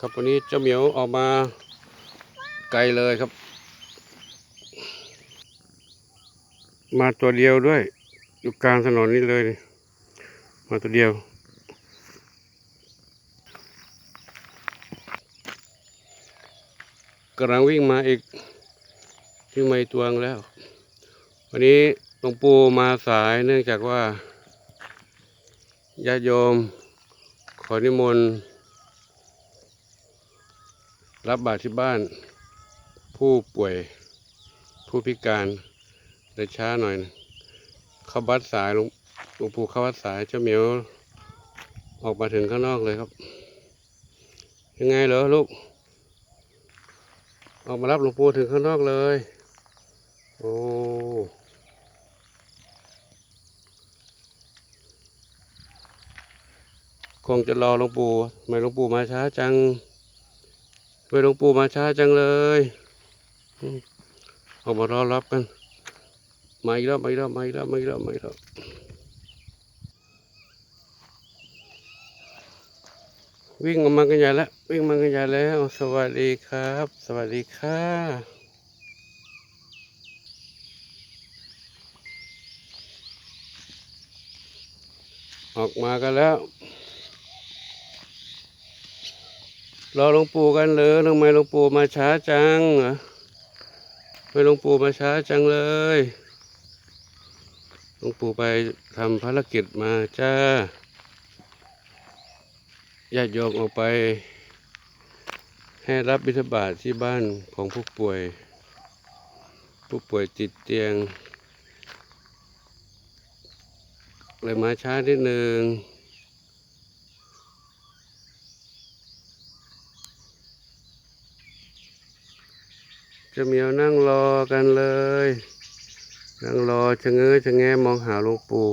ครับวันนี้เจ้าเหมียวออกมาไกลเลยครับ มาตัวเดียวด้วย อยู่กลางถนนนี้เลย มาตัวเดียว กำลังวิ่งมาอีกวิ่งมาอีกตัวงแล้ว วันนี้หลวงปู่มาสายเนื่องจากว่าญาติโยมขอนิมนต์ รับบาตรที่บ้าน ผู้ป่วยผู้พิการเลยช้าหน่อย เข้าบัดสายหลวงหลวงปู่เข้าวัดสายเจ้าเหมียวออกมาถึงข้างนอกเลยครับ ยังไงเหรอลูก ออกมารับหลวงปู่ถึงข้างนอกเลย โอ้คงจะรอหลวงปู่ทำไมหลวงปู่มาช้าจัง ทำไมหลวงปู่มาช้าจังเลยอออกมารอรับกัน มาอีกแล้วมาอีกแล้วมาอีกแล้วมาอีกแล้วมาอีกแล้ววิ่งออกมากันใหญ่แล้ววิ่งมากันใหญ่แล้ว สวัสดีครับ สวัสดีค่ะออกมากันแล้ว รอหลวงปู่กันเลยทำไมหลวงปู่มาช้าจังทำไมหลวงปู่มาช้าจังเลยหลวงปู่ไปทำภารกิจมาจ้าญาติโยมออกไป ให้รับบิณฑบาตที่บ้านของผู้ป่วย ผู้ป่วยติดเตียง เลยมาช้านิดนึง จะเมียวนั่งรอกันเลย นั่งรอชะเง้อชะแงมองหาหลวงปู่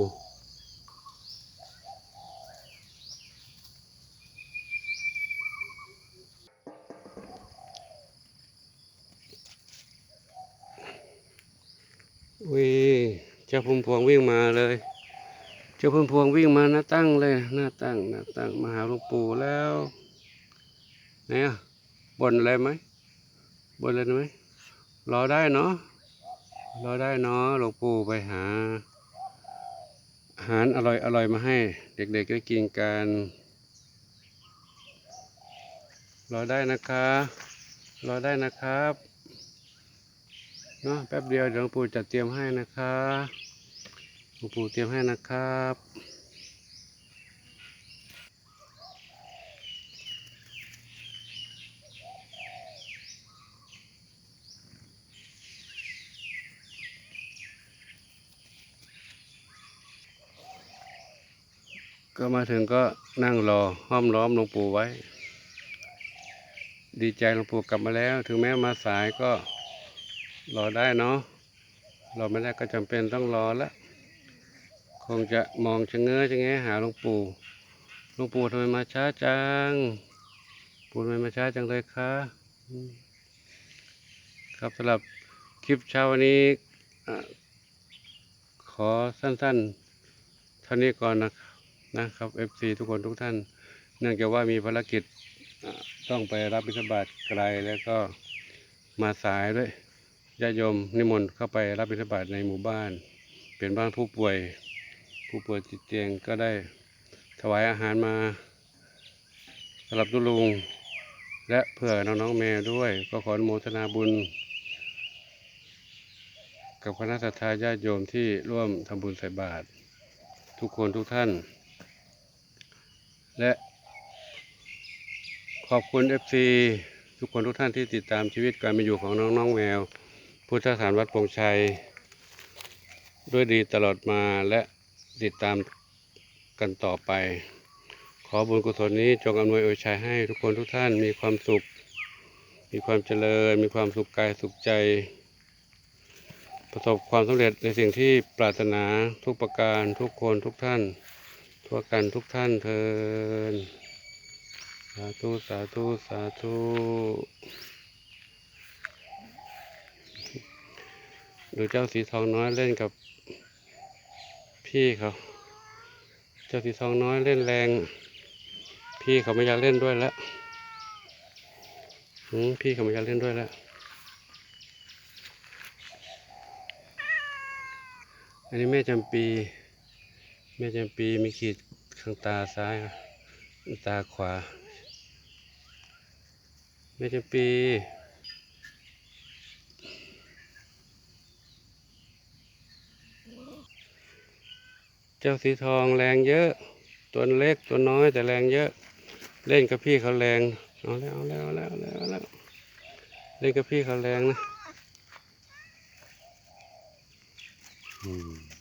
วิ่งเจ้าพุ่มพวงวิ่งมาเลย เจ้าพุ่มพวงวิ่งมาหน้าตั้งเลยหน้าตั้งหน้าตั้งมาหาหลวงปู่แล้วเนี่ยบนอะไรไหมบนอะไรไหม รอได้เนาะรอได้เนาะหลวงปู่ไปหา อาหารอร่อยอร่อยมาให้ เด็กๆได้กินกันรอได้นะคะรอได้นะครับเนาะแป๊บเดียวเดี๋ยวหลวงปู่จัดเตรียมให้นะคะหลวงปู่เตรียมให้นะครับ ก็มาถึงก็นั่งรอห้อมล้อมหลวงปู่ไว้ ดีใจหลวงปู่กลับมาแล้ว ถึงแม้มาสายก็รอได้เนาะรอไม่ได้ก็จำเป็นต้องรอละคงจะมองชะเง้อชะแงะหาหลวงปู่หลวงปู่ทำไมมาช้าจังปู่ทำไมมาช้าจังเลยคะครับสำหรับคลิปเช้าวันนี้ขอสั้นๆเท่านี้ก่อนนะครับ นะครับ FC ทุกคนทุกท่าน เนื่องจากว่ามีภารกิจต้องไปรับบิณฑบาตไกลแล้วก็มาสายด้วยญาติโยมนิมนต์เข้าไปรับบิณฑบาตในหมู่บ้าน เป็นบ้านผู้ป่วย ผู้ป่วยติดเตียงก็ได้ถวายอาหารมาสำหรับตุลุง และเพื่อน้องๆแม่ด้วย ก็ขอโมทนาบุญ กับคณะสัตยาญาติโยมที่ร่วมทำบุญใส่บาตรทุกคนทุกท่าน และขอบคุณ FC ทุกคนทุกท่านที่ติดตามชีวิตการเป็นอยู่ของน้องน้องแมว พุทธสถานวัดปงชัย ด้วยดีตลอดมาและติดตามกันต่อไป ขอบุญกุศลนี้จงอำนวยอวยชัยให้ทุกคนทุกท่านมีความสุข มีความเจริญ มีความสุขกายสุขใจ ประสบความสำเร็จในสิ่งที่ปรารถนาทุกประการทุกคนทุกท่าน ทั่วกันทุกท่านเทินสาธุสาธุสาธุดูเจ้าสีทองน้อยเล่นกับพี่เขา เจ้าสีทองน้อยเล่นแรง พี่เขาไม่อยากเล่นด้วยแล้วพี่เขาไม่อยากเล่นด้วยแล้วอันนี้แม่จำปี แม่จำปีมีขีดข้างตาซ้าย ตาขวา แม่จำปีเจ้าสีทองแรงเยอะ ตัวเล็กตัวน้อยแต่แรงเยอะ เล่นกับพี่เขาแรงเอาแล้วเอาแล้วเอาแล้วเอาแล้วเอาแล้วเล่นกับพี่เขาแรงนะอืม